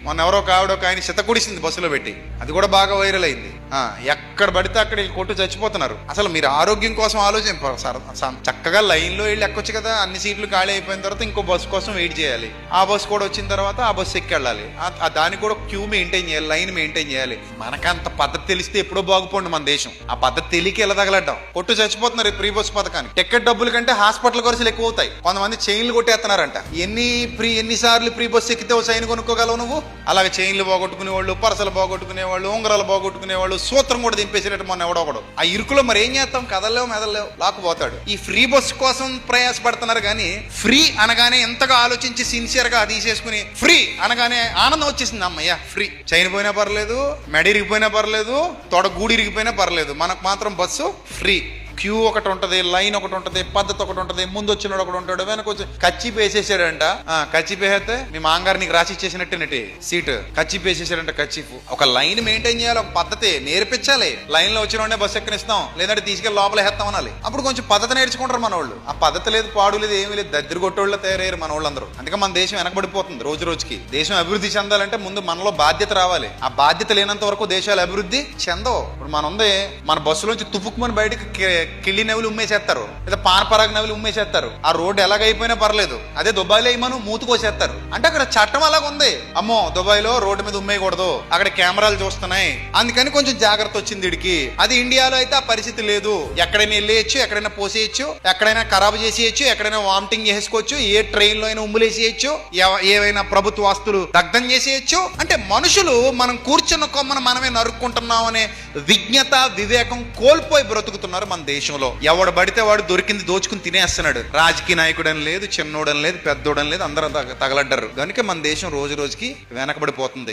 మొన్న ఎవరో ఒక ఆవిడ ఒక ఆయన చిత్తకుడిసింది బస్సులో పెట్టి. అది కూడా బాగా వైరల్ అయింది. ఎక్కడ పడితే అక్కడ వీళ్ళు కొట్టు చచ్చిపోతున్నారు. అసలు మీరు ఆరోగ్యం కోసం ఆలోచన చక్కగా లైన్లో వెళ్ళి ఎక్కొచ్చు కదా అన్ని సీట్లు ఖాళీ అయిపోయిన తర్వాత ఇంకో బస్సు కోసం వెయిట్ చేయాలి. ఆ బస్సు కూడా వచ్చిన తర్వాత ఆ బస్సు ఎక్కి వెళ్ళాలి దానికి కూడా క్యూ మెయింటైన్ చేయాలి లైన్ మెయింటైన్ చేయాలి. మనకంత పద్ధతి తెలిస్తే ఎప్పుడో బాగుపండు మన దేశం. ఆ పద్ధతి తెలియక ఎలా తగలడ్డాం కొట్టు చచ్చిపోతున్నారు ఈ ప్రీ బస్ పథకానికి. టికెట్ డబ్బుల కంటే హాస్పిటల్ ఖర్చులు ఎక్కువ అవుతాయి. కొంతమంది చైన్లు కొట్టేస్తున్నారంట. ఎన్ని ఫ్రీ ఎన్నిసార్లు ఫ్రీ బస్ ఎక్కితే సైన్ చైన్ కొనుక్కోగలవు నువ్వు? అలాగే చైన్లు పోగొట్టుకునే వాళ్ళు పరసలు పోగొట్టుకునే వాళ్ళు ఉంగరాలు పోగొట్టుకునే వాళ్ళు సూత్రం కూడా దింపేసేటట్టు మొన్న ఎవడో ఒకడు. ఆ ఇరుకులో మరి ఏం చేస్తాం? కదలేవు మెదలేవు లాక్కుపోతాడు. ఈ ఫ్రీ బస్ కోసం ప్రయాసపడుతున్నారు కానీ ఫ్రీ అనగానే ఎంతగా ఆలోచించి సిన్సియర్గా తీసేసుకుని ఫ్రీ అనగానే ఆనందం వచ్చేసింది. అమ్మయ్య ఫ్రీ. చైనపోయినా పర్లేదు మెడ ఇరిగిపోయినా పర్లేదు తొడ గూడి ఇరిగిపోయినా పర్లేదు. మనకు మాత్రం బస్సు ఫ్రీ. క్యూ ఒకటి ఉంటది లైన్ ఒకటి ఉంటది పద్ధతి ఒకటి ఉంటది ముందు వచ్చినాడు ఒకటి ఉంటాడు వెనక వచ్చి కచ్చి పేసేసాడంట. ఆ, కచ్చి వేస్తే మీ మాంగారు నీకు రాసి ఇచ్చేసినట్టేనటి సీట్. కచ్చి పేసేసాడంట కచ్చిపు ఒక లైన్ మెయింటైన్ చేయాలి ఒక పద్ధతి నేర్పించాలి. లైన్లో వచ్చిన బస్సు ఎక్కనిస్తాం లేదంటే తీసుకెళ్ళి లోపల వేస్తాం అనాలి. అప్పుడు కొంచెం పద్ధతి నేర్చుకుంటారు మన వాళ్ళు ఆ పద్ధతి లేదు పాడు లేదు ఏమీ లేదు దద్దరి కొట్టోళ్ళ తయారయ్యారు మన వాళ్ళందరూ అందుకే మన దేశం వెనకబడిపోతుంది రోజు రోజుకి. దేశం అభివృద్ధి చెందాలంటే ముందు మనలో బాధ్యత రావాలి. ఆ బాధ్యత లేనంత వరకు దేశాలు అభివృద్ధి చెందవు. ఇప్పుడు మన ఉంది మన బస్సులోంచి తుపుక్కుమని బయటకి కిళ్ళి నవ్వులు ఉమ్మేసేస్తారు. లేదా పానపరాగ నవ్వులు ఉమ్మేసేస్తారు. ఆ రోడ్డు ఎలాగైపోయినా పర్లేదు. అదే దుబాయ్లో ఏమను మూతుకోసేస్తారు అంటే అక్కడ చట్టం అలాగ ఉంది. అమ్మో దుబాయ్లో రోడ్డు మీద ఉమ్మేయకూడదు. అక్కడ కెమెరాలు చూస్తున్నాయి. అందుకని కొంచెం జాగ్రత్త వచ్చింది వీడికి. అది ఇండియాలో అయితే ఆ పరిస్థితి లేదు. ఎక్కడైనా వెళ్ళేయచ్చు ఎక్కడైనా పోసేయచ్చు ఎక్కడైనా ఖరాబ్ చేసేయచ్చు ఎక్కడైనా వామిటింగ్ చేసుకోవచ్చు ఏ ట్రైన్లో అయినా ఉమ్ములేసేయచ్చు ఏవైనా ప్రభుత్వ ఆస్తులు దగ్ధం చేసేయచ్చు. అంటే మనుషులు మనం కూర్చున్న కొమ్మను మనమే నరుక్కుంటున్నాం అనే విజ్ఞత వివేకం కోల్పోయి బ్రతుకుతున్నారు మన దేశంలో ఎవడు పడితే వాడు దొరికింది దోచుకుని తినేస్తున్నాడు. రాజకీయ నాయకుడని లేదు చిన్నోడని లేదు పెద్దోడని లేదు అందరూ తగలడ్డారు. కనుక మన దేశం రోజు రోజుకి వెనకబడిపోతుంది.